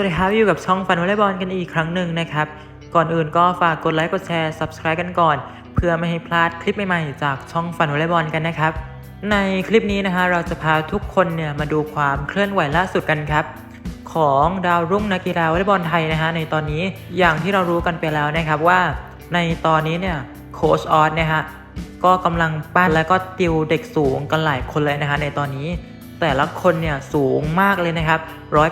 วัสดีครับ อยู่กับช่องฟันวอลเลย์บอลกันอีกครั้งหนึ่งนะครับ ก่อนอื่นก็ฝากกดไลค์กดแชร์ Subscribe กันก่อน เพื่อไม่ให้พลาดคลิปใหม่ๆ จากช่องฟันวอลเลย์บอลกันนะครับ ในคลิปนี้นะฮะเราจะพาทุกคนเนี่ยมาดูความเคลื่อนไหวล่าสุดกันครับ ของดาวรุ่งนักกีฬาวอลเลย์บอลไทยนะฮะในตอนนี้อย่างที่เรารู้กันไปแล้วนะครับว่า ในตอนนี้เนี่ยโค้ชออสเนี่ยฮะก็กำลังปั้นและก็ติวเด็กสูงกันหลายคนเลยนะฮะในตอนนี้ แต่ละคนเนี่ยสูงมากเลยนะครับ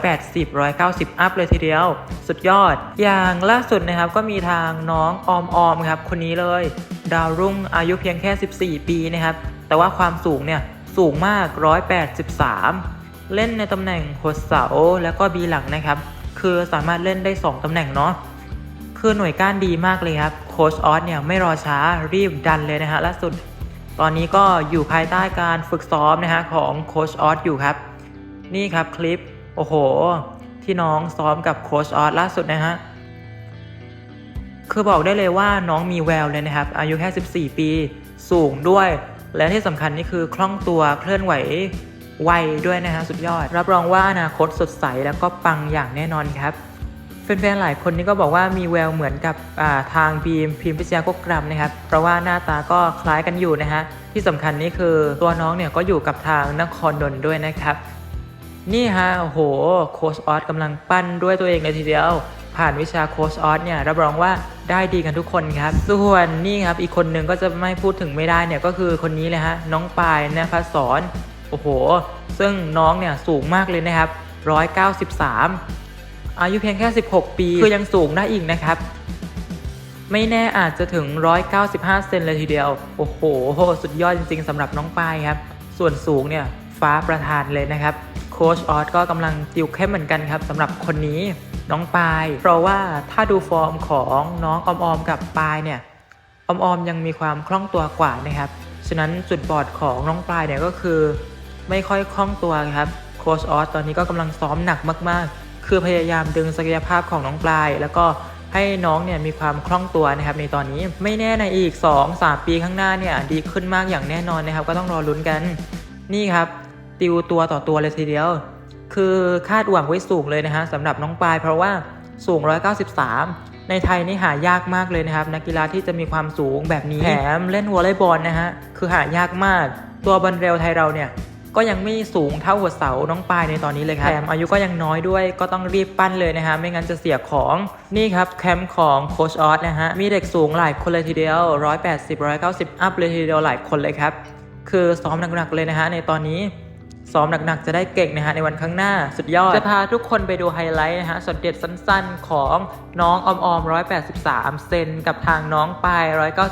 180 190 อัพเลยทีเดียว สุดยอด อย่างล่าสุดนะครับก็มีทางน้องออมออมครับคนนี้เลย ดาวรุ่งอายุเพียงแค่ 14 ปีนะครับ แต่ว่าความสูงเนี่ยสูงมาก 183 เล่นในตำแหน่งหัวเสาแล้วก็บีหลังนะครับ คือสามารถเล่นได้ 2ตำแหน่งเนาะ คือหน่วยก้านดีมากเลยครับ โค้ชออสเนี่ยไม่รอช้ารีบดันเลยนะฮะล่าสุด ตอนนี้ก็อยู่ภายใต้การฝึกซ้อมนะฮะของโค้ชออสอยู่ครับ นี่ครับคลิป โอ้โห ที่น้องซ้อมกับโค้ชออสล่าสุดนะฮะ คือบอกได้เลยว่าน้องมีแววเลยนะครับ อายุแค่ 14 ปี สูงด้วย และที่สำคัญนี่คือคล่องตัวเคลื่อนไหวไวด้วยนะฮะสุดยอด รับรองว่าอนาคตสดใสแล้วก็ปังอย่างแน่นอนครับ แฟนๆหลายคนนี่ก็บอกว่ามีแววเหมือนกับทางบีมพิมพิชยากกรัมนะครับ เพราะว่าหน้าตาก็คล้ายกันอยู่นะฮะ ที่สำคัญนี่คือตัวน้องเนี่ยก็อยู่กับทางนครนนท์ด้วยนะครับ นี่ฮะโอ้โหโค้ชออสกำลังปั้นด้วยตัวเองเลยทีเดียว ผ่านวิชาโค้ชออสเนี่ยรับรองว่าได้ดีกันทุกคนครับ ส่วนนี่ครับอีกคนนึงก็จะไม่พูดถึงไม่ได้เนี่ยก็คือคนนี้เลยฮะน้องปายนภัสสอนโอ้โห ซึ่งน้องเนี่ยสูงมากเลยนะครับ193 อายุเพียงแค่ 16 ปีคือยังสูงได้อีกนะครับ ไม่แน่อาจจะถึง 195 เซนเลยทีเดียว โอ้โห สุดยอดจริงๆสำหรับน้องปายครับ ส่วนสูงเนี่ยฟ้าประทานเลยนะครับ โค้ชออสก็กำลังติวเข้มเหมือนกันครับสำหรับคนนี้น้องปาย เพราะว่าถ้าดูฟอร์มของน้องออมออมๆกับปายเนี่ยออมออมๆยังมีความคล่องตัวกว่านะครับ ฉะนั้นจุดบอดของน้องปลายเนี่ยก็คือ ไม่ค่อยคล่องตัวครับ โค้ชออสตอนนี้ก็กำลังซ้อมหนักมากๆ คือพยายามดึงศักยภาพของน้องปลาย แล้วก็ให้น้องเนี่ยมีความคล่องตัวนะครับในตอนนี้ไม่แน่ในอีก 2-3 ปีข้างหน้าเนี่ยดีขึ้นมากอย่างแน่นอนนะครับ ก็ต้องรอลุ้นกัน นี่ครับ ติวตัวต่อตัวเลยทีเดียว คือคาดหวังไว้สูงเลยนะฮะสำหรับน้องปลาย เพราะว่าสูง 193 ในไทยนี่หายากมากเลยนะครับ นักกีฬาที่จะมีความสูงแบบนี้แถมเล่นวอลเลย์บอลนะฮะคือหายากมาก ตัวบอลเร็วไทยเราเนี่ย ก็ยังไม่สูงเท่าหัวเสาน้องปายในตอนนี้เลยครับแถมอายุก็ยังน้อยด้วยก็ต้องรีบปั้นเลยนะฮะไม่งั้นจะเสียของนี่ครับแคมป์ของโคชออสนะฮะมีเด็กสูงหลายคนเลยทีเดียว 180 190 อัพเลยทีเดียวหลายคนเลยครับคือซ้อมหนักๆเลยนะฮะในตอนนี้ ซ้อมหนักๆ จะได้เก่งนะฮะในวันข้างหน้าสุดยอด จะพาทุกคนไปดูไฮไลท์นะฮะสดเด็ดสั้นๆ ของน้องออมออม 183 เซนกับทางน้องปาย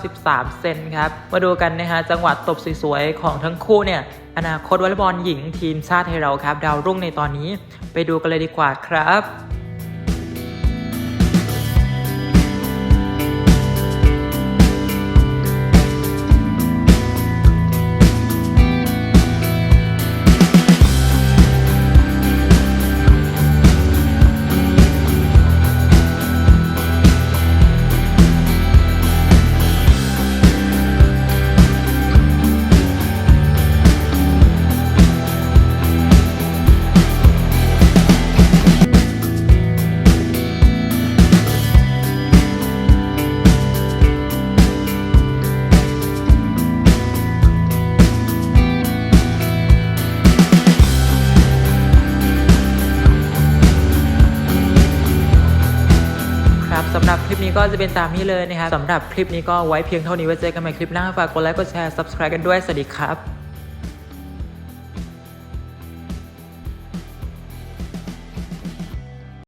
193 เซนครับ มาดูกันนะฮะจังหวะตบสวยๆ ของทั้งคู่เนี่ย อนาคตวอลเลย์บอลหญิงทีมชาติไทยเราครับ ดาวรุ่งในตอนนี้ ไปดูกันเลยดีกว่าครับครับ สำหรับคลิปนี้ก็จะเป็นตามนี้เลยนะครับสำหรับคลิปนี้ก็ไว้เพียงเท่านี้ไว้เจอกันใหม่คลิปหน้าฝากกดไลค์กดแชร์ subscribe กันด้วยสวัสดีครับ